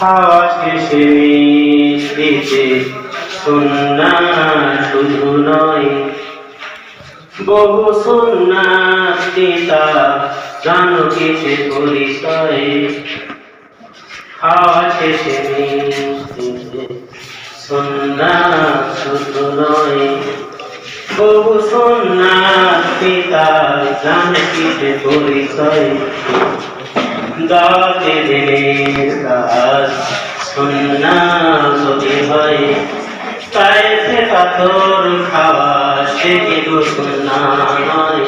হাওয়া শেষে মিশিতে শুধু নয়। বহু সন্ন্যাস পিতা জানো কিছু পরিচয়। হাওয়া শেষে মিশিতে সন্না শুধু নয়। বহু সন্ন্যাস পিতা জানো কিছু পরিচয়। দিনের কাজ সন্না যদি হয়, পায়েছে পাথর খাওয়া, সে কিন্তু সন্না নয়?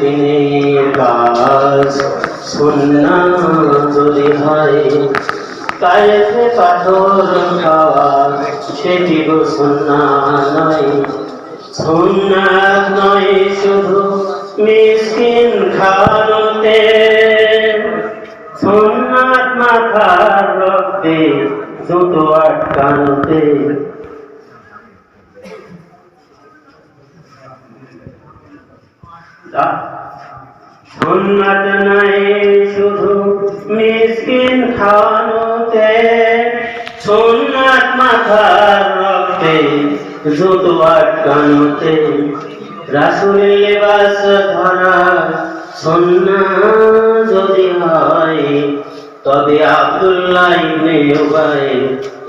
দিনের কাজ সন্না যদি হয়, পায়েছে পাথর খাওয়া, সে কিন্তু সন্না নয়? সুন্নাত নয় শুধু মিসকিন খাওয়ানোতে সুন্নাত মাথার রক্তে জুতো আটকানোতে সুন্নাত নাই শুধু মিসকিন খাওয়ানোতে সুন্নাত মাথার রক্তে জুতো আটকানোতে রাসুলের লেবাস ধরা সন্না যদি হয়, তবে আব্দুল্লাহ ইবনে উবাই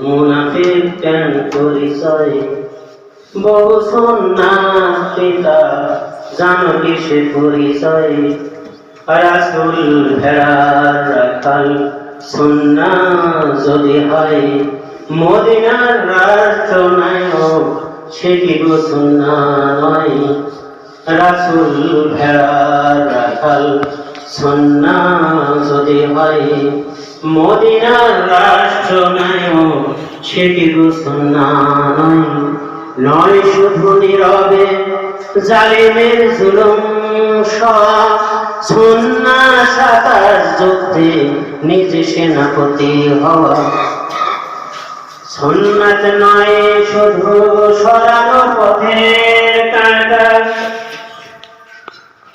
মুনাফিক কেন পরিচয়? বহু সন্না পিতা, জানো কিসে পরিচয়? রাসুল ভেড়ার রাখাল, সন্না যদি হয়, মদিনার রাষ্ট্র নায়ক সে কি নয়? রাসুল ভেড়ার রাখাল সন্না যদি হয়, মদিনার রাষ্ট্র নায়ক সে সন্না নয়। শুধু নীরবে, জালিমের জুলুম সন্না সাতার যুদ্ধে নিজে সেনাপতি হওয়া। সন্ন্যাত নয় শুধু সরানো কাঁটা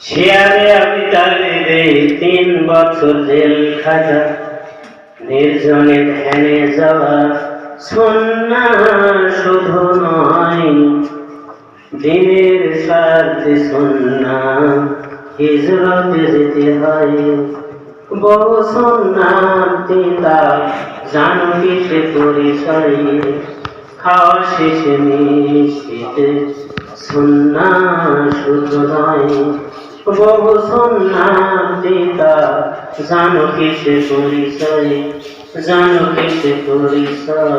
শেয়ারে আমি তালে তিন বছর জেল খাজা, নির্জনে ধ্যানে যাওয়া সন্না শুধু নয়, দিনের স্বার্থে সন্না হিজরতে যেতে হয়। বহু সন্ন্যার পিতা জানো কিসে পরিচয়, খাওয়া শেষে মিশিতে সন্না শুধু নয় বহু সন্ন্যার পিতা জানো কিসে পরিচয় জানো কিসে পরিচয়।